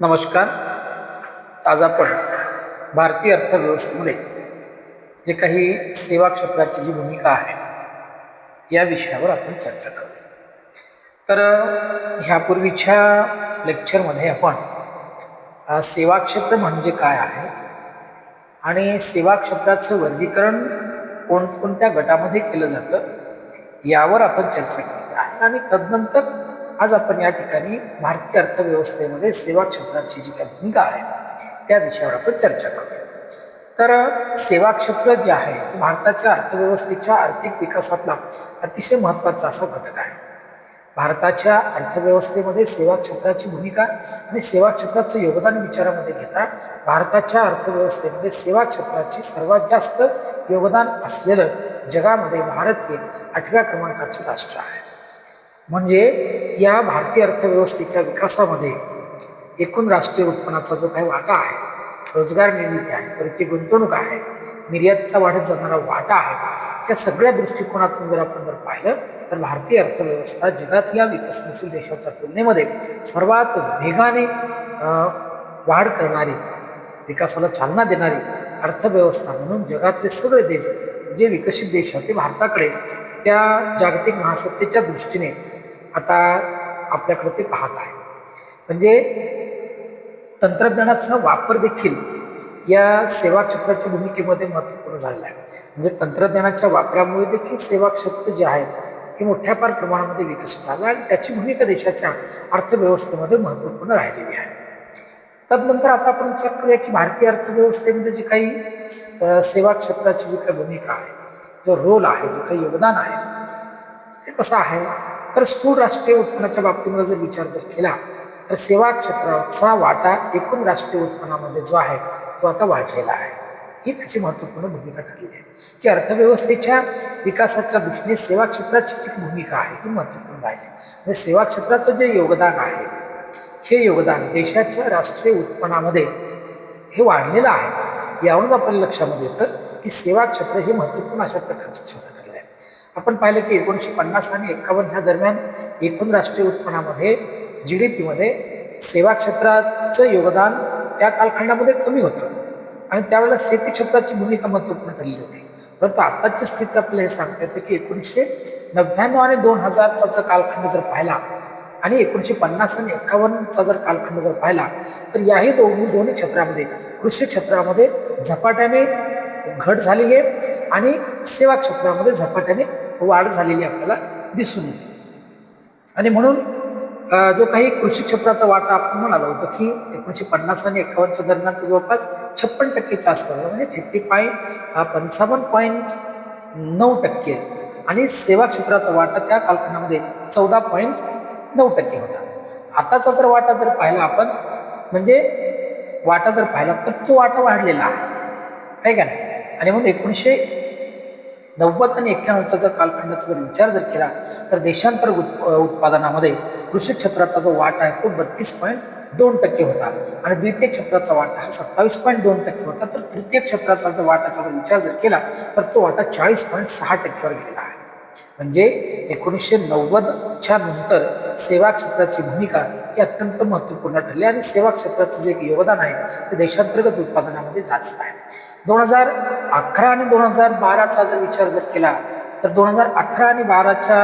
नमस्कार. आज आपण भारतीय अर्थव्यवस्थेमध्ये जे काही सेवा क्षेत्राची जी भूमिका आहे या विषयावर आपण चर्चा करू. तर ह्यापूर्वीच्या लेक्चरमध्ये आपण सेवा क्षेत्र म्हणजे काय आहे आणि सेवा क्षेत्राचं वर्गीकरण कोणकोणत्या गटामध्ये केलं जातं यावर आपण चर्चा केली आहे आणि तदनंतर आज आपण या ठिकाणी भारतीय अर्थव्यवस्थेमध्ये सेवा क्षेत्राची जी काही भूमिका आहे त्या विषयावर आपण चर्चा करूया. तर सेवा क्षेत्र जे आहे भारताच्या अर्थव्यवस्थेच्या आर्थिक विकासातला अतिशय महत्त्वाचा असा घटक आहे. भारताच्या अर्थव्यवस्थेमध्ये सेवा क्षेत्राची भूमिका आणि सेवा क्षेत्राचं योगदान विचारामध्ये घेता भारताच्या अर्थव्यवस्थेमध्ये सेवा क्षेत्राची सर्वात जास्त योगदान असलेलं जगामध्ये भारत हे आठव्या क्रमांकाचं राष्ट्र आहे. म्हणजे या भारतीय अर्थव्यवस्थेच्या विकासामध्ये एकूण राष्ट्रीय उत्पन्नाचा जो काही वाटा आहे रोजगार निर्मिती आहे परकीय गुंतवणूक आहे निर्यातीचा वाढत जाणारा वाटा आहे या सगळ्या दृष्टिकोनातून जर आपण जर पाहिलं तर भारतीय अर्थव्यवस्था जगातल्या विकसनशील देशाच्या तुलनेमध्ये सर्वात वेगाने वाढ करणारी विकासाला चालना देणारी अर्थव्यवस्था म्हणून जगातले सगळे देश जे विकसित देश आहेत ते भारताकडे त्या जागतिक महासत्तेच्या दृष्टीने आता आपल्याकडे ते पाहत आहे. म्हणजे तंत्रज्ञानाचा वापर देखील या सेवा क्षेत्राच्या भूमिकेमध्ये महत्त्वपूर्ण झालेला आहे. म्हणजे तंत्रज्ञानाच्या वापरामुळे देखील सेवा क्षेत्र जे आहे हे मोठ्या फार प्रमाणामध्ये विकसित झालं आणि त्याची भूमिका देशाच्या अर्थव्यवस्थेमध्ये महत्त्वपूर्ण राहिलेली आहे. तदनंतर आता आपण विचार करूया की भारतीय अर्थव्यवस्थेमध्ये जी काही सेवा क्षेत्राची जी काही भूमिका आहे जो रोल आहे जे काही योगदान आहे ते कसं आहे? तर स्थूल राष्ट्रीय उत्पन्नाच्या बाबतीमध्ये जर विचार जर केला तर सेवा क्षेत्राचा वाटा एकूण राष्ट्रीय उत्पन्नामध्ये जो आहे तो आता वाढलेला आहे. ही त्याची महत्त्वपूर्ण भूमिका ठरली आहे. की अर्थव्यवस्थेच्या विकासाच्या दृष्टीने सेवा क्षेत्राची जी भूमिका आहे ही महत्त्वपूर्ण आहे. म्हणजे सेवा क्षेत्राचं जे योगदान आहे हे योगदान देशाच्या राष्ट्रीय उत्पन्नामध्ये हे वाढलेलं आहे. यावरून आपल्याला लक्षामध्ये येतं की सेवा क्षेत्र हे महत्त्वपूर्ण अशा प्रकारचं क्षेत्र आपण पाहिलं की एकोणीसशे पन्नास आणि एकावन्न ह्या दरम्यान एकूण राष्ट्रीय उत्पन्नामध्ये जी डी पीमध्ये सेवा क्षेत्राचं योगदान त्या कालखंडामध्ये कमी होतं. आणि त्यावेळेला शेती क्षेत्राची भूमिका महत्त्वपूर्ण ठरली होती. परंतु आत्ताची स्थिती आपल्याला हे सांगता येते की एकोणीसशे नव्याण्णव आणि दोन हजारचा जर कालखंड जर पाहिला आणि एकोणीसशे पन्नास आणि एकावन्नचा जर कालखंड जर पाहिला तर याही दोन्ही दोन्ही क्षेत्रामध्ये कृषी क्षेत्रामध्ये झपाट्याने घट झाली आहे. आणि सेवा क्षेत्रामध्ये झपाट्याने वाढ झालेली आपल्याला दिसून येते. आणि म्हणून जो काही कृषी क्षेत्राचा वाटा आपण म्हणालो होतो की एकोणीसशे पन्नास आणि एकावन्नच्या दरम्यान तो जवळपास छप्पन टक्केच्या आसपास म्हणजे फिफ्टी पॉईंट पंचावन्न पॉईंट नऊ टक्के आणि सेवा क्षेत्राचा वाटा त्या कालखंडामध्ये चौदा पॉईंट नऊ टक्के होता. आताचा जर वाटा जर पाहिला आपण म्हणजे वाटा जर पाहिला तर तो वाटा वाढलेला आहे का नाही? आणि म्हणून एकोणीसशे नव्वद आणि एक्क्याण्णवचा जर कालखंडाचा जर विचार जर केला तर देशांतर उत् उत्पादनामध्ये कृषी क्षेत्राचा जो वाटा आहे तो बत्तीस पॉईंट दोन टक्के होता. आणि द्वितीय क्षेत्राचा वाटा हा सत्तावीस पॉईंट दोन टक्के होता. तर तृतीय क्षेत्राचा जर वाटाचा जर विचार जर केला तर तो वाटा चाळीस पॉईंट सहा टक्क्यावर गेलेला आहे. म्हणजे एकोणीसशे नव्वदच्या नंतर सेवा क्षेत्राची भूमिका ही अत्यंत महत्त्वपूर्ण ठरली आणि सेवा क्षेत्राचं जे योगदान आहे ते देशांतर्गत उत्पादनामध्ये जास्त आहे. दोन हजार अकरा आणि दोन हजार बाराचा जर विचार जर केला तर दोन हजार अकरा आणि बाराच्या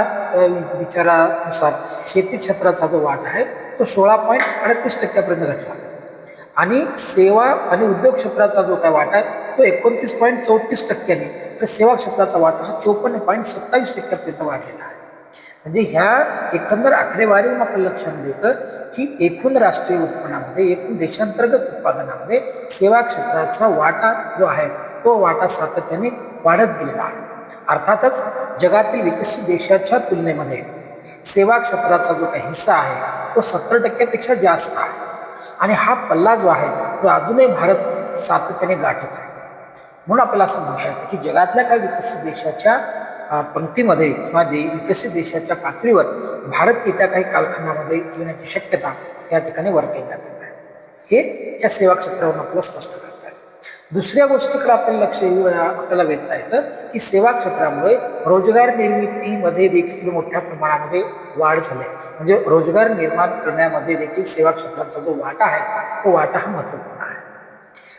विचारानुसार शेती क्षेत्राचा जो वाटा आहे तो सोळा पॉईंट अडतीस टक्क्यापर्यंत घटला. आणि सेवा आणि उद्योग क्षेत्राचा जो काय वाटा आहे तो एकोणतीस पॉईंट चौतीस टक्क्याने तर सेवा क्षेत्राचा वाटा हा चोपन्न पॉईंट सत्तावीस टक्क्यापर्यंत वाढलेला आहे. म्हणजे ह्या एकंदर आकडेवारीवरून आपल्या लक्षात येतं की एकूण राष्ट्रीय उत्पन्नामध्ये एकूण देशांतर्गत उत्पादनामध्ये सेवा क्षेत्राचा वाटा जो आहे तो वाटा सातत्याने वाढत गेलेला आहे. अर्थातच जगातील विकसित देशाच्या तुलनेमध्ये सेवा क्षेत्राचा जो काही हिस्सा आहे तो सत्तर टक्क्यापेक्षा जास्त आहे. आणि हा पल्ला जो आहे तो अजूनही भारत सातत्याने गाठत आहे. म्हणून आपल्याला असं म्हणता येतं की जगातल्या काही विकसित देशाच्या पंक्तीमध्ये किंवा दे विकसित देशाच्या पातळीवर भारत येत्या काही कालखंडामध्ये येण्याची शक्यता या ठिकाणी वर्तवण्यात येत आहे. हे या सेवा क्षेत्रावरून आपल्याला स्पष्ट करता आहे दुसऱ्या गोष्टीकडे आपल्याला लक्ष येऊ- आपल्याला वेधता येतं की सेवा क्षेत्रामुळे रोजगार निर्मितीमध्ये देखील मोठ्या प्रमाणामध्ये वाढ झाली. आहे म्हणजे रोजगार निर्माण करण्यामध्ये देखील सेवा क्षेत्राचा जो वाटा आहे तो वाटा हा महत्त्वपूर्ण आहे.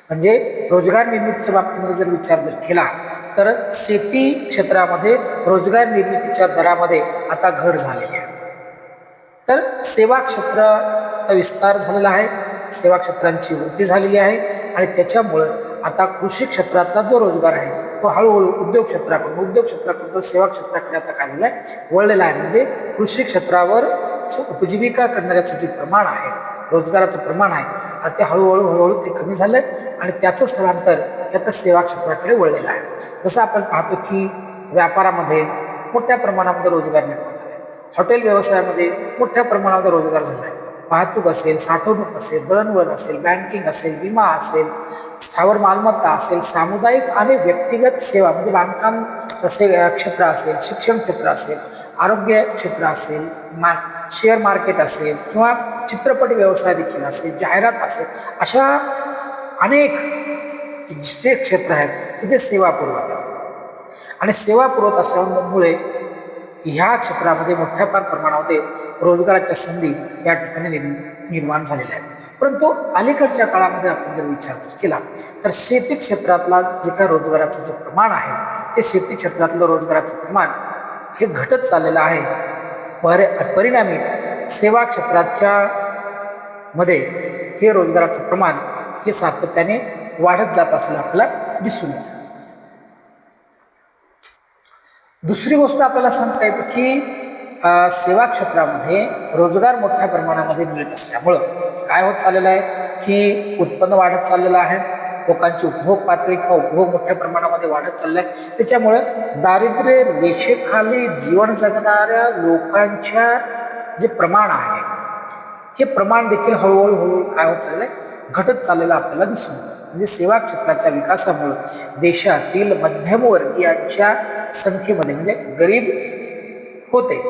म्हणजे रोजगार निर्मितीच्या बाबतीमध्ये जर विचार जर केला तर शेती क्षेत्रामध्ये रोजगार निर्मितीच्या दरामध्ये आता घट झालेली आहे. तर सेवा क्षेत्राचा विस्तार झालेला आहे. सेवा क्षेत्रांची वृद्धी झालेली आहे आणि त्याच्यामुळं आता कृषी क्षेत्रातला जो रोजगार आहे तो हळूहळू उद्योग क्षेत्राकडून उद्योग क्षेत्राकडून तो सेवा क्षेत्राकडे आता काय झालं आहे वळलेला आहे. म्हणजे कृषी क्षेत्रावर उपजीविका करणाऱ्याचं जे प्रमाण आहे रोजगाराचं प्रमाण आहे आणि ते हळूहळू हळूहळू ते कमी झालं आणि त्याचं स्थलांतर हे सेवा क्षेत्राकडे वळलेलं आहे. जसं आपण पाहतो की व्यापारामध्ये मोठ्या प्रमाणामध्ये रोजगार निर्माण झाला आहे. हॉटेल व्यवसायामध्ये मोठ्या प्रमाणामध्ये रोजगार झाला आहे. वाहतूक असेल साठवणूक असेल दळणवळण असेल बँकिंग असेल विमा असेल स्थावर मालमत्ता असेल सामुदायिक आणि व्यक्तिगत सेवा म्हणजे बांधकाम असे क्षेत्र असेल शिक्षण क्षेत्र असेल आरोग्य क्षेत्र असेल मा शेअर मार्केट असेल किंवा चित्रपट व्यवसाय देखील असेल जाहिरात असेल अशा अनेक जे क्षेत्र आहेत तिथे जे सेवा पुरवतात. आणि सेवा पुरवत असल्यामुळे ह्या क्षेत्रामध्ये मोठ्या फार प्रमाणामध्ये रोजगाराच्या संधी या ठिकाणी निर् निर्माण झालेल्या आहेत. परंतु अलीकडच्या काळामध्ये आपण जर विचार जर केला तर शेती क्षेत्रातला जे काय रोजगाराचं जे प्रमाण आहे ते शेती क्षेत्रातलं रोजगाराचं प्रमाण हे घटत चाललेलं आहे. पर परिणामी सेवा क्षेत्राच्या मध्ये हे रोजगाराचं प्रमाण हे सातत्याने वाढत जात असलं आपल्याला दिसून येतं. दुसरी गोष्ट आपल्याला सांगता येते की सेवा क्षेत्रामध्ये रोजगार मोठ्या प्रमाणामध्ये मिळत असल्यामुळं काय होत चाललेलं आहे की उत्पन्न वाढत चाललेलं आहे. लोकांची उपभोग पातळी किंवा उपभोग मोठ्या प्रमाणामध्ये वाढत चाललं आहे दारिद्र्य रेषेखाली जीवन जगणाऱ्या लोकांच्या जे प्रमाण आहे हे प्रमाण देखील हळूहळू हळूहळू काय होत चाललं आहे घटत चाललेलं आपल्याला दिसून येतं. म्हणजे सेवा क्षेत्राच्या विकासामुळं देशातील मध्यमवर्गीयांच्या संख्येमध्ये म्हणजे गरीब होते.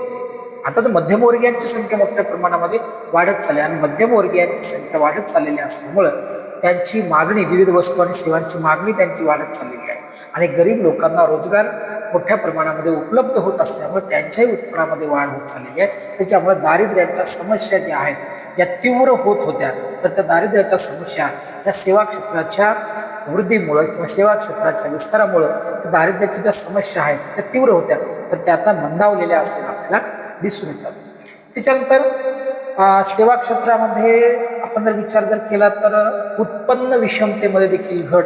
आता तर मध्यमवर्गीयांची संख्या मोठ्या प्रमाणामध्ये वाढत चालली आणि मध्यमवर्गीयांची संख्या वाढत चाललेली असल्यामुळं त्यांची मागणी विविध वस्तू आणि सेवांची मागणी त्यांची वाढत चाललेली आहे. आणि गरीब लोकांना रोजगार मोठ्या प्रमाणामध्ये उपलब्ध होत असल्यामुळे त्यांच्याही उत्पन्नामध्ये वाढ होत चाललेली आहे. त्याच्यामुळे दारिद्र्याच्या समस्या ज्या आहेत ज्या तीव्र होत होत्या तर त्या दारिद्र्याच्या समस्या या सेवा क्षेत्राच्या वृद्धीमुळं किंवा सेवा क्षेत्राच्या विस्तारामुळं दारिद्र्याच्या ज्या समस्या आहेत त्या तीव्र होत्या. तर त्या आता मंदावलेल्या असलेल्या आपल्याला दिसून येतात. त्याच्यानंतर सेवा क्षेत्रामध्ये आपण जर विचार जर केला तर उत्पन्न विषमतेमध्ये देखील घट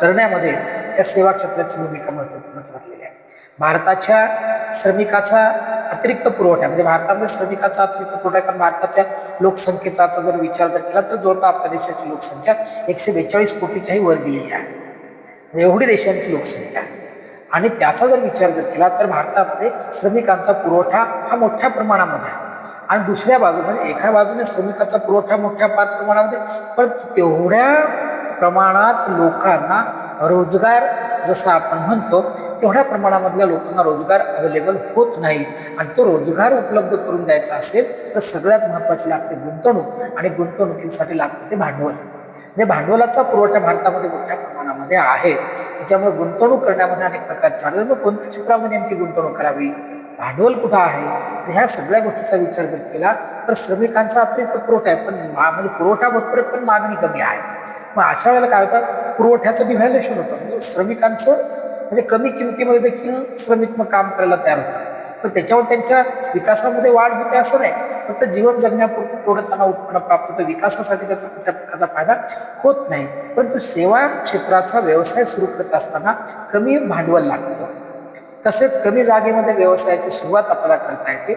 करण्यामध्ये या सेवा क्षेत्राची भूमिका महत्त्वपूर्ण भारताच्या श्रमिकाचा अतिरिक्त पुरवठा म्हणजे भारतामध्ये श्रमिकाचा अतिरिक्त पुरवठा कारण भारताच्या लोकसंख्येचा जर विचार जर केला तर जवळपास आपल्या देशाची लोकसंख्या एकशे बेचाळीस कोटीच्याही वर गेलेली आहे. म्हणजे एवढी देशांची लोकसंख्या आणि त्याचा जर विचार जर केला तर भारतामध्ये श्रमिकांचा पुरवठा हा मोठ्या प्रमाणामध्ये आहे. आणि दुसऱ्या बाजूने म्हणजे एका बाजूने श्रमिकाचा पुरवठा मोठ्या प्रमाणामध्ये पण तेवढ्या प्रमाणात लोकांना रोजगार जसं आपण म्हणतो तेवढ्या प्रमाणामधल्या लोकांना रोजगार अवेलेबल होत नाही. आणि तो रोजगार उपलब्ध करून द्यायचा असेल तर सगळ्यात महत्त्वाची लागते गुंतवणूक. आणि गुंतवणुकीसाठी लागतं ते भांडवल. म्हणजे भांडवलाचा पुरवठा भारतामध्ये मोठ्या प्रमाणामध्ये आहे. त्याच्यामुळे गुंतवणूक करण्यामध्ये अनेक प्रकारच्या अडचणी मग कोणत्या क्षेत्रामध्ये नेमकी गुंतवणूक करावी? भांडवल कुठं आहे? तर ह्या सगळ्या गोष्टीचा विचार जर केला तर श्रमिकांचा अतिरिक्त पुरवठा आहे. पण मा- म्हणजे पुरवठा भरपूर पण मागणी कमी आहे. मग अशा वेळेला काय होतं? पुरवठ्याचं डिव्हॅल्युएशन होतं. म्हणजे श्रमिकांचं म्हणजे कमी किमतीमध्ये देखील श्रमिक मग काम करायला तयार होतात. पण त्याच्यावर त्यांच्या विकासामध्ये वाढ होते असं नाही. फक्त जीवन जगण्यापुरतं थोडं त्यांना उत्पन्न प्राप्त होतं. विकासासाठी त्याचा कुठल्या प्रकारचा फायदा होत नाही. परंतु सेवा क्षेत्राचा व्यवसाय सुरू करत असताना कमी भांडवल लागतं. तसेच कमी जागेमध्ये व्यवसायाची सुरुवात आपल्याला करता येते.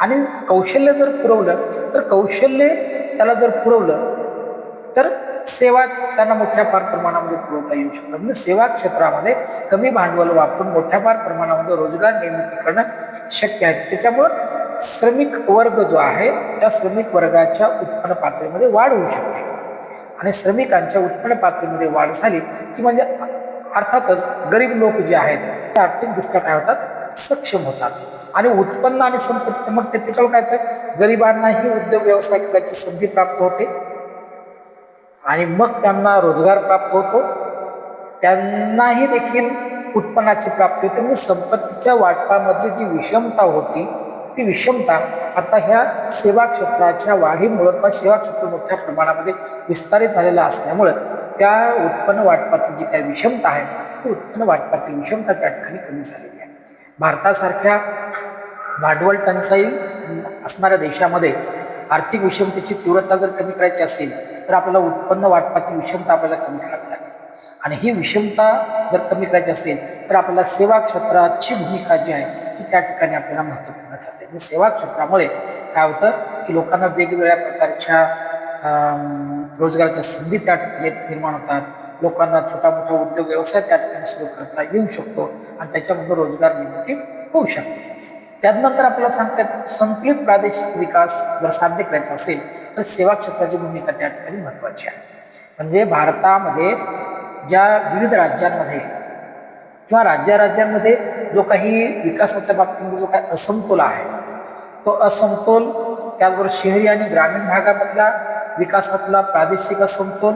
आणि कौशल्य जर पुरवलं तर कौशल्य त्याला जर पुरवलं तर सेवा त्यांना मोठ्या फार प्रमाणामध्ये पुरवता येऊ शकतं. म्हणजे सेवा क्षेत्रामध्ये कमी भांडवल वापरून मोठ्या फार प्रमाणामध्ये रोजगार निर्मिती करणं शक्य आहेत त्याच्यामुळं श्रमिक वर्ग जो आहे त्या श्रमिक वर्गाच्या उत्पन्न पातळीमध्ये वाढ होऊ शकते. आणि श्रमिकांच्या उत्पन्न पातळीमध्ये वाढ झाली की म्हणजे अर्थातच गरीब लोक जे आहेत ते आर्थिकदृष्ट्या काय होतात? सक्षम होतात. आणि उत्पन्न आणि संपत्ती मग ते त्याच्यावर काय होतं? गरिबांनाही उद्योग व्यवसाय करायची संधी प्राप्त होते. आणि मग त्यांना रोजगार प्राप्त होतो. त्यांनाही देखील उत्पन्नाची प्राप्ती होते. आणि संपत्तीच्या वाटपामध्ये जी विषमता होती ती विषमता आता ह्या सेवा क्षेत्राच्या वाढीमुळं किंवा सेवा क्षेत्र मोठ्या प्रमाणामध्ये विस्तारित झालेलं असल्यामुळं त्या उत्पन्न वाटपातील जी काही विषमता आहे ती उत्पन्न वाटपातील विषमता त्या ठिकाणी कमी झालेली आहे. भारतासारख्या भांडवल टंचाई असणाऱ्या देशामध्ये आर्थिक विषमतेची तीव्रता जर कमी करायची असेल तर आपल्याला उत्पन्न वाटपातील विषमता आपल्याला कमी करावी लागते. आणि ही विषमता जर कमी करायची असेल तर आपल्याला सेवा क्षेत्राची भूमिका जी आहे ती त्या ठिकाणी आपल्याला महत्त्वपूर्ण ठरते. म्हणजे सेवा क्षेत्रामुळे काय होतं की लोकांना वेगवेगळ्या प्रकारच्या रोजगाराच्या संधी त्या ठिकाणी निर्माण होतात. लोकांना छोटा मोठा उद्योग व्यवसाय त्या ठिकाणी सुरू करता येऊ शकतो आणि त्याच्यामधून रोजगार निर्मिती होऊ शकते. त्यानंतर आपल्याला सांगतात संकलित प्रादेशिक विकास जर साध्य करायचा असेल तर सेवा क्षेत्राची भूमिका त्या ठिकाणी महत्त्वाची आहे. म्हणजे भारतामध्ये ज्या विविध राज्यांमध्ये किंवा राज्याराज्यांमध्ये जो काही विकासाच्या बाबतीमध्ये जो काही असमतोल आहे तो असमतोल त्याचबरोबर शहरी आणि ग्रामीण भागामधला विकासातला प्रादेशिक असमतोल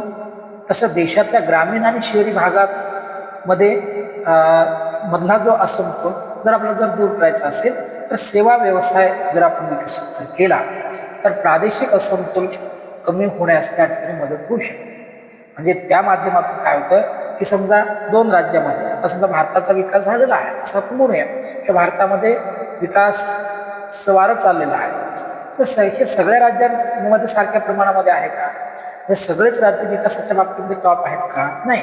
तसं देशातल्या ग्रामीण आणि शहरी भागामध्ये मध्ये मधला जो असमतोल जर आपल्याला जर दूर करायचा असेल तर सेवा व्यवसाय जर आपण विकसित जर केला तर प्रादेशिक असमतोल कमी होण्यास त्या ठिकाणी मदत होऊ शकते. म्हणजे त्या माध्यमातून काय होतं की समजा दोन राज्यामध्ये आता समजा भारताचा विकास झालेला आहे असं आपण म्हणूया की भारतामध्ये विकास वारं चाललेला आहे. तर स हे सगळ्या राज्यांमध्ये सारख्या प्रमाणामध्ये आहे का? हे सगळेच राज्य विकासाच्या बाबतीमध्ये टॉप आहेत का? नाही.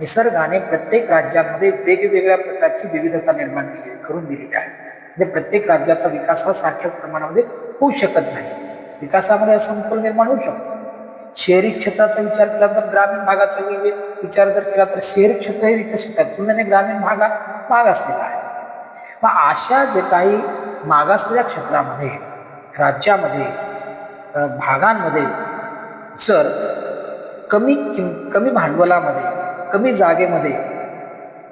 निसर्गाने प्रत्येक राज्यांमध्ये वेगवेगळ्या प्रकारची विविधता निर्माण केली करून दिलेली आहे. म्हणजे प्रत्येक राज्याचा विकास हा सारख्याच प्रमाणामध्ये होऊ शकत नाही. विकासामध्ये असमतोल निर्माण होऊ शकतो. शहरी क्षेत्राचा विचार केला तर ग्रामीण भागाचा विचार जर केला तर शहरी क्षेत्र हे विकसित आहे. तुलनेने ग्रामीण भागा मागासलेला माग असलेला आहे. मग अशा जे काही मागासलेल्या क्षेत्रामध्ये राज्यामध्ये भागांमध्ये जर कमी किम कमी भांडवलामध्ये कमी जागेमध्ये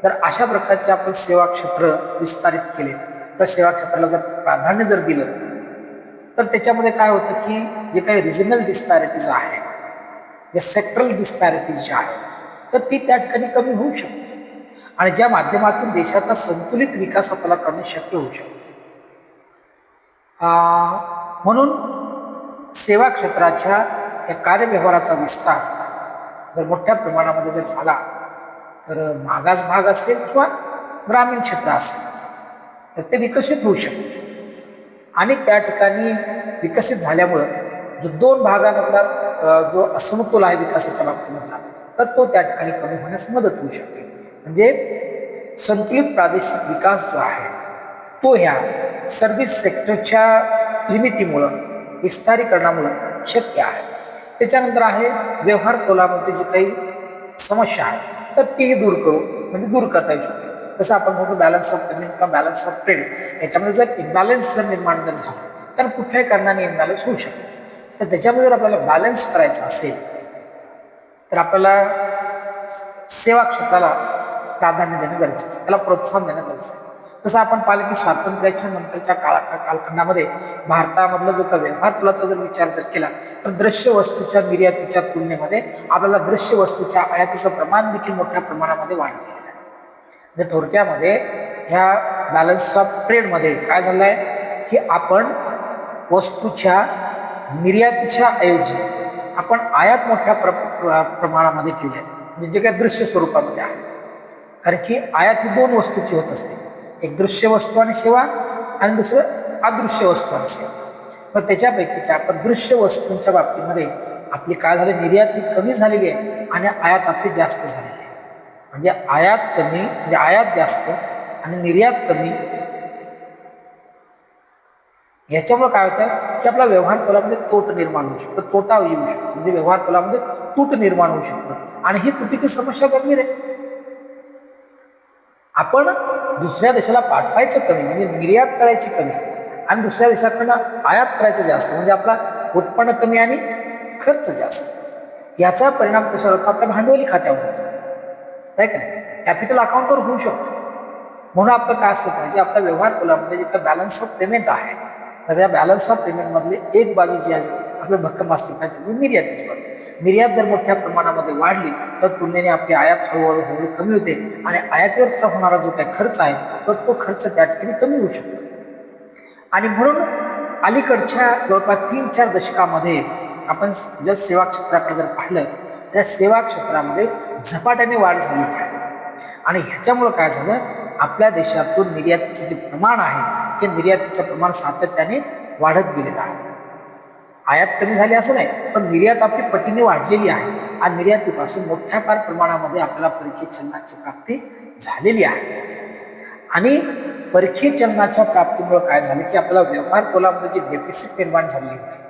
जर अशा प्रकारचे आपण सेवा क्षेत्र विस्तारित केले तर सेवा क्षेत्राला जर प्राधान्य जर दिलं तर त्याच्यामध्ये काय होतं की जे काही रिजनल डिस्पॅरिटीज आहे जे सेक्टरल डिस्पॅरिटीज ज्या आहेत तर ती त्या ठिकाणी कमी होऊ शकते आणि ज्या माध्यमातून देशाचा संतुलित विकास आपल्याला करणे शक्य होऊ शकते. म्हणून सेवा क्षेत्राच्या या कार्यव्यवहाराचा विस्तार जर मोठ्या प्रमाणामध्ये जर झाला तर मागास भाग असेल किंवा ग्रामीण क्षेत्र असेल तर ते विकसित होऊ शकते. आणि त्या ठिकाणी विकसित झाल्यामुळं जो दोन भागामधला जो असमतोल आहे विकासाच्या बाबतीमधला तर तो त्या ठिकाणी कमी होण्यास मदत होऊ शकते. म्हणजे संतुलित प्रादेशिक विकास जो आहे तो ह्या सर्व्हिस सेक्टरच्या निर्मितीमुळं विस्तारीकरणामुळं शक्य आहे. त्याच्यानंतर आहे व्यवहार कोलामध्ये जी काही समस्या आहे तर तीही दूर करू म्हणजे दूर करता येऊ शकते. जसं आपण म्हणतो बॅलन्स ऑफ पेमेंट किंवा बॅलन्स ऑफ ट्रेड याच्यामध्ये जर इम्बॅलन्स जर निर्माण जर झालं कारण कुठल्याही कारणाने इम्बॅलन्स होऊ शकतो तर त्याच्यामध्ये जर आपल्याला बॅलन्स करायचं असेल तर आपल्याला सेवा क्षेत्राला प्राधान्य देणं गरजेचं आहे. त्याला प्रोत्साहन देणं गरजेचं आहे. जसं आपण पाहिलं की स्वातंत्र्याच्या नंतरच्या काळा कालखंडामध्ये भारतामधला जो काही व्यवहार तुलाचा जर विचार जर केला तर दृश्य वस्तूच्या निर्यातीच्या तुलनेमध्ये आपल्याला दृश्य वस्तूच्या आयातीचं प्रमाण देखील मोठ्या प्रमाणामध्ये वाढलेलं आहे. म्हणजे थोडक्यामध्ये ह्या बॅलन्स ऑफ ट्रेडमध्ये काय झालं आहे की आपण वस्तूच्या निर्यातीच्या ऐवजी आपण आयात मोठ्या प्र प्र- प्रमाणामध्ये केली आहे म्हणजे जे काही दृश्य स्वरूपामध्ये आहे. कारण की आयात ही दोन वस्तूची होत असते. एक दृश्य वस्तू आणि सेवा आणि दुसरं अदृश्य वस्तू आणि सेवा. मग त्याच्यापैकीच्या आपण दृश्य वस्तूंच्या बाबतीमध्ये आपली काय झाली निर्यात ही कमी झालेली आहे आणि आयात आपली जास्त झालेली आहे. म्हणजे आयात कमी म्हणजे आयात जास्त आणि निर्यात कमी ह्याच्यामुळे काय होतं की आपला व्यवहार तोलामध्ये तोट निर्माण होऊ शकतो तोटा येऊ शकतो. म्हणजे व्यवहार तोलामध्ये तूट निर्माण होऊ शकतं. आणि ही तुटीची समस्या गंभीर आहे. आपण दुसऱ्या देशाला पाठवायचं कमी म्हणजे निर्यात करायची कमी आणि दुसऱ्या देशाकडनं आयात करायचं जास्त म्हणजे आपला उत्पन्न कमी आणि खर्च जास्त. याचा परिणाम कसा होतो? आपल्या भांडवली खात्यावर होतो. आहे का नाही कॅपिटल अकाउंटवर होऊ शकतो. म्हणून आपलं काय असलं पाहिजे? आपल्या व्यवहार कुलामध्ये जे काय बॅलन्स ऑफ पेमेंट आहे तर या बॅलन्स ऑफ पेमेंटमधली एक बाजू जी आहे आपली भक्कम असली पाहिजे. ती निर्यातीची बाजू निर्यात जर मोठ्या प्रमाणामध्ये वाढली तर तुलनेने आपली आयात हळूहळू हळूहळू कमी होते आणि आयातीवरचा होणारा जो काही खर्च आहे तर तो खर्च त्या ठिकाणी कमी होऊ शकतो. आणि म्हणून अलीकडच्या जवळपास तीन चार दशकामध्ये आपण जर सेवा क्षेत्राकडे जर पाहिलं तर सेवा क्षेत्रामध्ये झपाट्याने वाढ झाली आहे. आणि ह्याच्यामुळं काय झालं? आपल्या देशातून निर्यातीचे जे प्रमाण आहे ते निर्यातीचं प्रमाण सातत्याने वाढत गेलेलं आहे. आयात कमी झाली असं नाही पण निर्यात आपली पटीने वाढलेली आहे. आणि निर्यातीपासून मोठ्या फार प्रमाणामध्ये आपल्याला परकीय चलनाची प्राप्ती झालेली आहे. आणि परकीय चलनाच्या प्राप्तीमुळे काय झालं की आपल्याला व्यवहार तोलामध्ये जी डेफिसिट निर्माण झालेली होती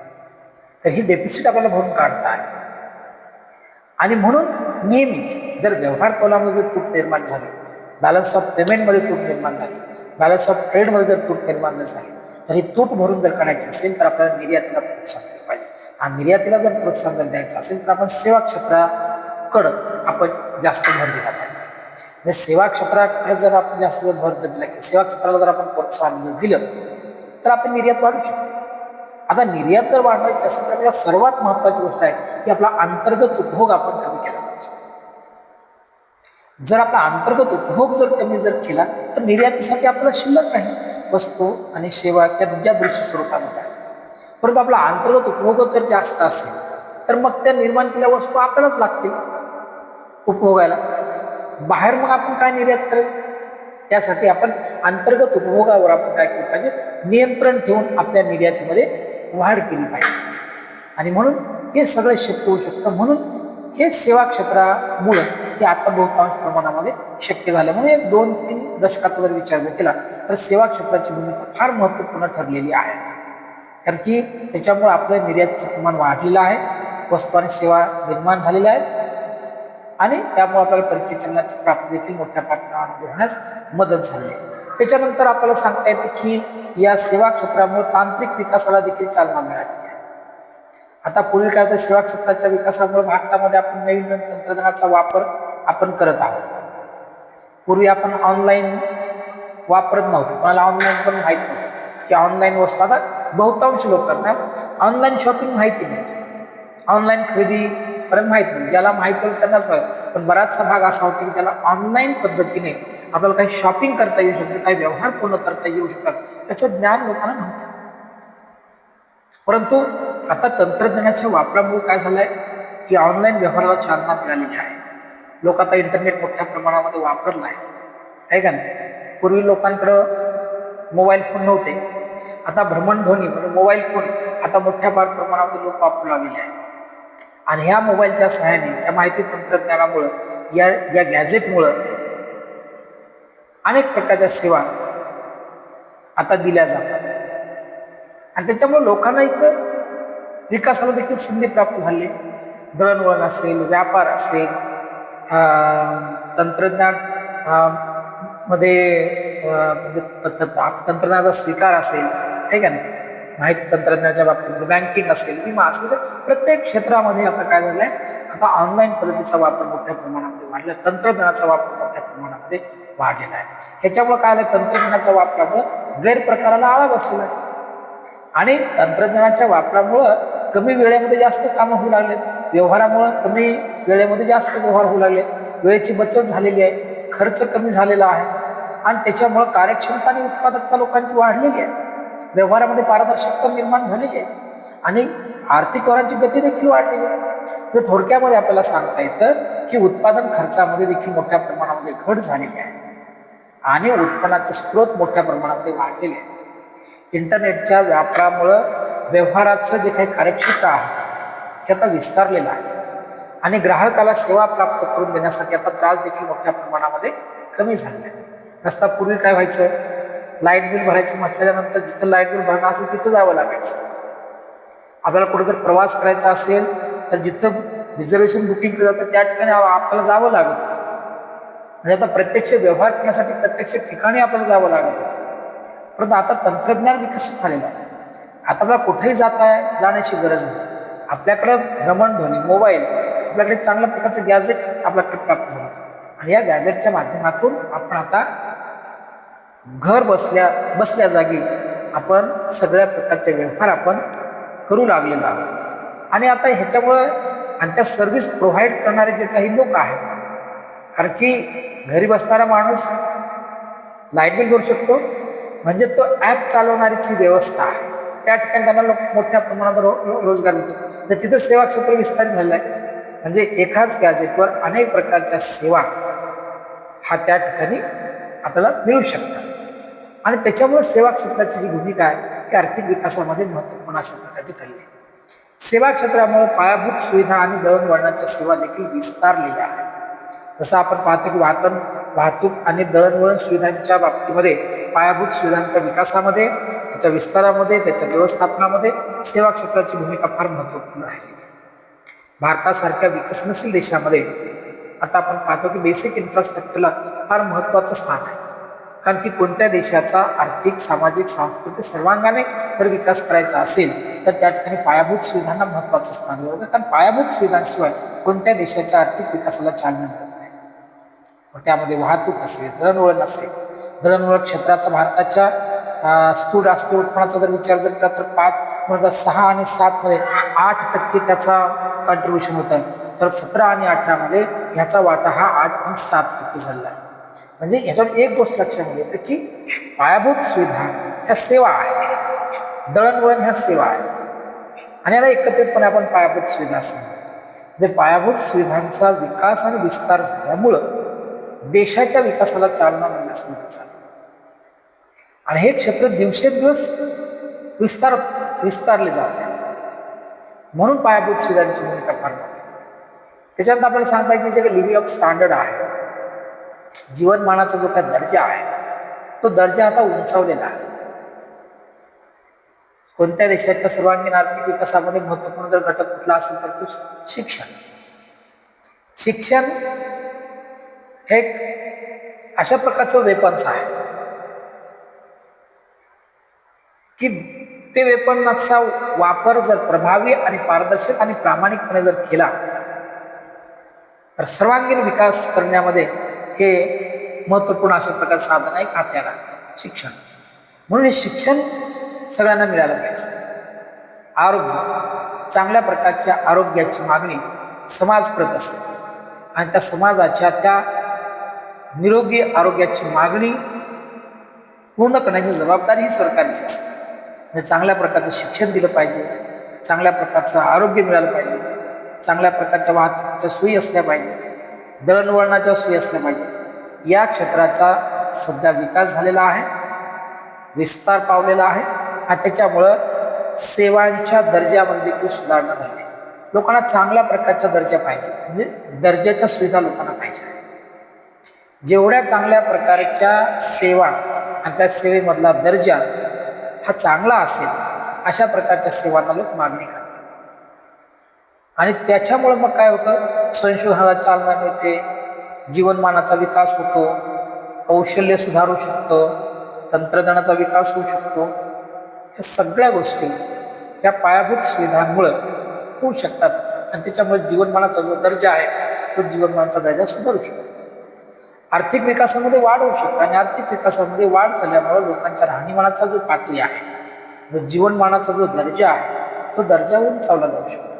तर ही डेफिसिट आपल्याला भरून काढता आली. आणि म्हणून नेहमीच जर व्यवहार तोलामध्ये तूट निर्माण झाली बॅलन्स ऑफ पेमेंटमध्ये तूट निर्माण झाली. बॅलन्स ऑफ ट्रेडमध्ये जर तूट निर्माण झाली तर ही तूट भरून जर करायची असेल तर आपल्याला निर्यातीला प्रोत्साहन दिलं पाहिजे. आणि निर्यातीला जर प्रोत्साहन जर द्यायचं असेल तर आपण सेवा क्षेत्राकडं आपण जास्त भर दिला पाहिजे. म्हणजे सेवा क्षेत्राकडे जर आपण जास्त जर भर दिला किंवा सेवा क्षेत्राला जर आपण प्रोत्साहन जर दिलं तर आपण निर्यात वाढू शकतो. आता निर्यात जर वाढवायची असेल तर आपल्याला सर्वात महत्त्वाची गोष्ट आहे की आपला अंतर्गत उपभोग आपण कमी केला जर आपला अंतर्गत उपभोग जर कमी जर केला तर निर्यातीसाठी आपल्याला शिल्लक नाही वस्तू आणि सेवा त्या ज्या दृश्य स्वरूपामध्ये आहे. परंतु आपला अंतर्गत उपभोग जर जास्त असेल तर मग त्या निर्माण केलेल्या वस्तू आपल्यालाच लागतील. उपभोगायला. बाहेर मग आपण काय निर्यात करेल? त्यासाठी आपण अंतर्गत उपभोगावर आपण काय केलं पाहिजे? नियंत्रण ठेवून आपल्या निर्यातीमध्ये वाढ केली पाहिजे. आणि म्हणून हे सगळं शक्य होऊ शकतं. म्हणून हे सेवा क्षेत्रामुळं ते आता बहुतांश प्रमाणामध्ये शक्य झालं. म्हणून एक दोन तीन दशकाचा जर विचार जर केला तर सेवा क्षेत्राची भूमिका फार महत्त्वपूर्ण ठरलेली आहे. कारण की त्याच्यामुळे आपलं निर्यातीचं प्रमाण वाढलेलं आहे वस्तू आणि सेवा निर्माण झालेल्या आहेत. आणि त्यामुळे आपल्याला परकीय चलनाची प्राप्ती देखील मोठ्या प्रमाणामध्ये होण्यास मदत झाली. आहे त्याच्यानंतर आपल्याला सांगता येते की या सेवा क्षेत्रामुळे तांत्रिक विकासाला देखील चालना मिळाली आहे. आता पुढील काय सेवा क्षेत्राच्या विकासामुळे भारतामध्ये आपण नवीन नवीन तंत्रज्ञानाचा वापर आपण करत आहोत. पूर्वी आपण ऑनलाईन वापरत नव्हतो. कोणाला ऑनलाईन पण माहीत नव्हतं. की ऑनलाईन वस्तू आता बहुतांश लोकांना ऑनलाईन शॉपिंग माहिती नाही ऑनलाईन खरेदी पर्यंत माहीत नाही. ज्याला माहीत होईल त्यांनाच माहीत पण बराचसा भाग असा होता की त्याला ऑनलाईन पद्धतीने आपल्याला काही शॉपिंग करता येऊ शकतं काही व्यवहार पूर्ण करता येऊ शकतात. त्याचं ज्ञान लोकांना नव्हतं. परंतु आता तंत्रज्ञानाच्या वापरामुळे काय झालंय? की ऑनलाईन व्यवहाराला चालना मिळालेली आहे. लोक आता इंटरनेट मोठ्या प्रमाणामध्ये वापरलं आहे आहे का नाही? पूर्वी लोकांकडं मोबाईल फोन नव्हते. आता भ्रमणध्वनी म्हणजे मोबाईल फोन आता मोठ्या प्रमाणामध्ये लोक वापरू लागलेले आहेत. आणि ह्या मोबाईलच्या सहाय्याने या माहिती तंत्रज्ञानामुळं या या गॅजेटमुळं अनेक प्रकारच्या सेवा आता दिल्या जातात. आणि त्याच्यामुळे लोकांना इथं विकासाला देखील संधी प्राप्त झाली. दळणवळण असेल व्यापार असेल तंत्रज्ञानमध्ये म्हणजे तंत्रज्ञानाचा स्वीकार असेल आहे का नाही? माहिती तंत्रज्ञानाच्या बाबतीमध्ये बँकिंग असेल विमा असेल म्हणजे प्रत्येक क्षेत्रामध्ये आता काय झालं आहे आता ऑनलाईन पद्धतीचा वापर मोठ्या प्रमाणामध्ये वाढला तंत्रज्ञानाचा वापर मोठ्या प्रमाणामध्ये वाढलेला आहे. ह्याच्यामुळे काय आलं तंत्रज्ञानाच्या वापरामुळं गैरप्रकाराला आळा बसलेला आहे. आणि तंत्रज्ञानाच्या वापरामुळं कमी वेळेमध्ये जास्त कामं होऊ लागलेत. व्यवहारामुळं कमी वेळेमध्ये जास्त व्यवहार होऊ लागले. वेळेची बचत झालेली आहे. खर्च कमी झालेला आहे. आणि त्याच्यामुळं कार्यक्षमता आणि उत्पादकता लोकांची वाढलेली आहे. व्यवहारामध्ये पारदर्शकता निर्माण झालेली आहे. आणि आर्थिक व्यवहारांची गती देखील वाढलेली आहे. थोडक्यामध्ये आपल्याला सांगता येतं की उत्पादन खर्चामध्ये देखील मोठ्या प्रमाणामध्ये घट झालेली आहे. आणि उत्पन्नाचे स्रोत मोठ्या प्रमाणामध्ये वाढलेले आहे. इंटरनेटच्या व्यापारामुळं व्यवहाराचं जे काही कार्यक्षेत्र आहे हे आता विस्तारलेलं आहे. आणि ग्राहकाला सेवा प्राप्त करून देण्यासाठी आता त्रास देखील मोठ्या प्रमाणामध्ये कमी झालेला आहे. नसता पूर्वी काय व्हायचं? लाइट बिल भरायचं म्हटल्यानंतर जिथं लाइट बिल भरणं असेल तिथं जावं लागायचं. आपल्याला कुठं जर प्रवास करायचा असेल तर जिथं रिझर्वेशन बुकिंग केलं जातं त्या ठिकाणी आपल्याला जावं लागत होतं. म्हणजे आता प्रत्यक्ष व्यवहार करण्यासाठी प्रत्यक्ष ठिकाणी आपल्याला जावं लागत होतं. परंतु आता तंत्रज्ञान विकसित झालेलं आहे. आता आपल्याला कुठेही जाता जाण्याची गरज नाही. आपल्याकडं भ्रमणध्वनी मोबाईल आपल्याकडे चांगल्या प्रकारचं गॅजेट आपल्याकडे प्राप्त झालं. आणि या गॅजेटच्या माध्यमातून आपण आता घर बसल्या बसल्या जागी आपण सगळ्या प्रकारचे व्यवहार आपण करू लागलेलो आहोत. आणि आता ह्याच्यामुळं आणि त्या सर्व्हिस प्रोव्हाइड करणारे जे काही लोक आहेत कारण की घरी बसणारा माणूस लाइट बिल भरू शकतो. म्हणजे तो ॲप चालवणारीची व्यवस्था आहे. त्या ठिकाणी त्यांना लोक मोठ्या प्रमाणात रो रो- रोजगार मिळतो. तर तिथं सेवा क्षेत्र विस्तारित झालेलं आहे. म्हणजे एकाच गॅजेटवर अनेक प्रकारच्या सेवा हा त्या ठिकाणी आपल्याला मिळू शकतात. आणि त्याच्यामुळे सेवा क्षेत्राची जी भूमिका आहे ती आर्थिक विकासामध्ये महत्त्वपूर्ण अशा प्रकारची ठरली आहे. सेवा क्षेत्रामुळे पायाभूत सुविधा आणि दळणवळणाच्या सेवा देखील विस्तारलेल्या आहेत. जसं आपण पाहतो की वाहतून वाहतूक आणि दळणवळण सुविधांच्या बाबतीमध्ये पायाभूत सुविधांच्या विकासामध्ये त्याच्या विस्तारामध्ये त्याच्या व्यवस्थापनामध्ये सेवा क्षेत्राची भूमिका फार महत्त्वपूर्ण राहिली आहे. भारतासारख्या विकसनशील देशामध्ये आता आपण पाहतो की बेसिक इन्फ्रास्ट्रक्चरला फार महत्त्वाचं स्थान आहे. कारण की कोणत्या देशाचा आर्थिक सामाजिक सांस्कृतिक सर्वांगाने जर विकास करायचा असेल तर त्या ठिकाणी पायाभूत सुविधांना महत्त्वाचं स्थान दिलं जातं कारण पायाभूत सुविधांशिवाय कोणत्या देशाच्या आर्थिक विकासाला चालना मिळत नाही. मग त्यामध्ये वाहतूक असेल दळणवळण असेल. दळणवळण क्षेत्राचा भारताच्या अं, स्थूल जर विचार जर केला तर पाच दोन हजार सहा आणि सातमध्ये आठ टक्के त्याचा कॉन्ट्रीब्युशन होतं तर सतरा आणि अठरामध्ये ह्याचा वाटा हा आठ पॉईंट सात टक्के झालेला आहे. म्हणजे ह्याच्यावर एक गोष्ट लक्षामध्ये येते की पायाभूत सुविधा ह्या सेवा आहे दळणवळण ह्या सेवा आहे आणि याला एकत्रितपणे आपण पायाभूत सुविधा म्हणजे पायाभूत सुविधांचा विकास आणि विस्तार झाल्यामुळं देशाच्या विकासाला चालना मिळण्यास मदत झाली. आणि हे क्षेत्र दिवसेंदिवस विस्तार विस्तारले जात. आहे म्हणून पायाभूत सुविधांची भूमिका फार मोठी. त्याच्यानंतर आपल्याला सांगता येईल की जे लिव्हिंग ऑफ स्टँडर्ड आहे जीवनमानाचा जो काही दर्जा आहे तो दर्जा आता उंचावलेला आहे. कोणत्या देशाच्या सर्वांगीण आर्थिक विकासामध्ये महत्त्वपूर्ण जर घटक कुठला असेल तर तो शिक्षण. शिक्षण हे एक अशा प्रकारचं वेपन्स आहे. की ते वेपनाचा वापर जर प्रभावी आणि पारदर्शक आणि प्रामाणिकपणे जर केला तर सर्वांगीण विकास करण्यामध्ये हे महत्त्वपूर्ण अशा प्रकारचं साधन आहे खात्याला शिक्षण. म्हणून हे शिक्षण सगळ्यांना मिळालं पाहिजे. आरोग्य चांगल्या प्रकारच्या आरोग्याची मागणी समाज करत असते. आणि त्या समाजाच्या त्या निरोगी आरोग्याची मागणी पूर्ण करण्याची जबाबदारी ही सरकारची असते. म्हणजे चांगल्या प्रकारचं शिक्षण दिलं पाहिजे. चांगल्या प्रकारचं आरोग्य मिळालं पाहिजे. चांगल्या प्रकारच्या वाहतुकीच्या सोयी असल्या पाहिजे. दळणवळणाच्या सोयी असल्या पाहिजे. या क्षेत्राचा सध्या विकास झालेला आहे. विस्तार पावलेला आहे आणि त्याच्यामुळं सेवांच्या दर्जामध्ये देखील सुधारणा झाली. लोकांना चांगल्या प्रकारचा दर्जा पाहिजे. म्हणजे दर्जाच्या सुविधा लोकांना पाहिजे. जेवढ्या चांगल्या प्रकारच्या सेवा आणि त्या सेवेमधला दर्जा हा चांगला असेल अशा प्रकारच्या सेवांना लोक मागणी करतात. आणि त्याच्यामुळं मग काय होतं? संशोधनाला चालना मिळते जीवनमानाचा विकास होतो कौशल्य सुधारू शकतं तंत्रज्ञानाचा विकास होऊ शकतो. ह्या सगळ्या गोष्टी ह्या पायाभूत सुविधांमुळं होऊ शकतात. आणि त्याच्यामुळे जीवनमानाचा जो दर्जा आहे तो जीवनमानाचा दर्जा सुधारू शकतो. आर्थिक विकासामध्ये वाढ होऊ शकते आणि आर्थिक विकासामध्ये वाढ झाल्यामुळे लोकांच्या राहणीमानाचा जो पातळी आहे जो जीवनमानाचा जो दर्जा आहे तो दर्जा उंचावला जाऊ शकतो.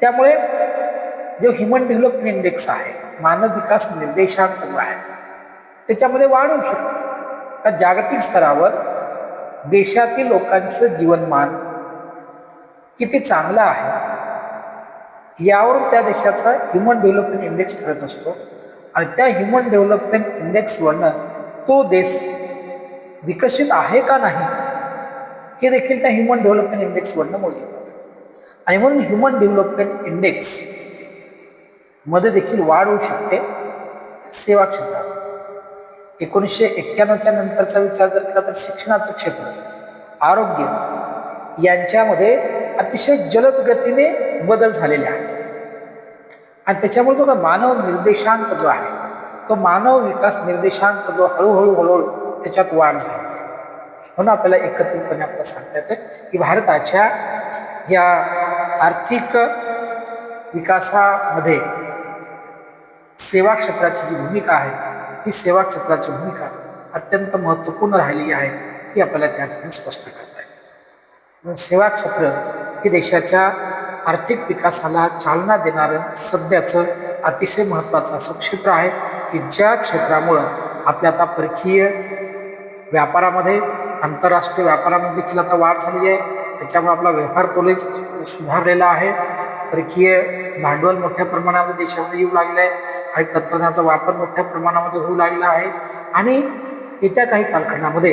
त्यामुळे जो ह्युमन डेव्हलपमेंट इंडेक्स आहे मानव विकास निर्देशांक आहे त्याच्यामध्ये वाढ होऊ शकते. तर जागतिक स्तरावर देशातील लोकांचं जीवनमान किती चांगलं आहे यावरून त्या देशाचा ह्युमन डेव्हलपमेंट इंडेक्स ठरत असतो. आणि त्या ह्युमन डेव्हलपमेंट इंडेक्सवरनं तो देश विकसित आहे का नाही हे देखील त्या ह्युमन डेव्हलपमेंट इंडेक्सवरनं मोजले आणि म्हणून ह्युमन डेव्हलपमेंट इंडेक्समध्ये देखील वाढ होऊ शकते सेवा क्षेत्रात. एकोणीसशे एक्क्याण्णवच्या नंतरचा विचार जर केला तर शिक्षणाचं क्षेत्र आरोग्य यांच्यामध्ये अतिशय जलद गतीने बदल झालेले आहेत. आणि त्याच्यामुळे जो का मानव निर्देशांक जो आहे तो मानव विकास निर्देशांक जो हळूहळू हळूहळू त्याच्यात वाढ झाली आहे. म्हणून आपल्याला एकत्रितपणे आपल्याला सांगता येतं की भारताच्या या आर्थिक विकासामध्ये सेवा क्षेत्राची जी भूमिका आहे ही सेवा क्षेत्राची भूमिका अत्यंत महत्त्वपूर्ण राहिलेली आहे ही आपल्याला त्या ठिकाणी स्पष्ट करता येते. म्हणून सेवा क्षेत्र ही देशाच्या आर्थिक विकासाला चालना देणारं सध्याचं अतिशय महत्त्वाचं असं क्षेत्र आहे की ज्या क्षेत्रामुळं आपल्या आता परकीय व्यापारामध्ये आंतरराष्ट्रीय व्यापारामध्ये देखील आता वाढ झाली आहे. त्याच्यामुळे आपला व्यवहार कॉलेज सुधारलेला आहे. परकीय भांडवल मोठ्या प्रमाणामध्ये देशामध्ये येऊ लागलं आहे आणि तंत्रज्ञानाचा वापर मोठ्या प्रमाणामध्ये होऊ लागला आहे. आणि येत्या काही कालखंडामध्ये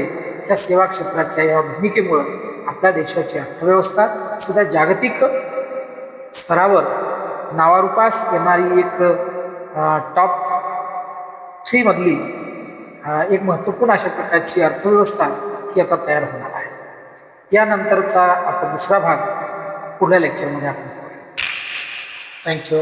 या सेवा क्षेत्राच्या या भूमिकेमुळं आपल्या देशाची अर्थव्यवस्था सध्या जागतिक स्तरावर नावारूपास येणारी एक टॉप थ्रीमधली एक महत्त्वपूर्ण अशा प्रकारची अर्थव्यवस्था ही आता तयार होणार आहे. यानंतरचा आपण दुसरा भाग पुढल्या लेक्चरमध्ये आपण थँक्यू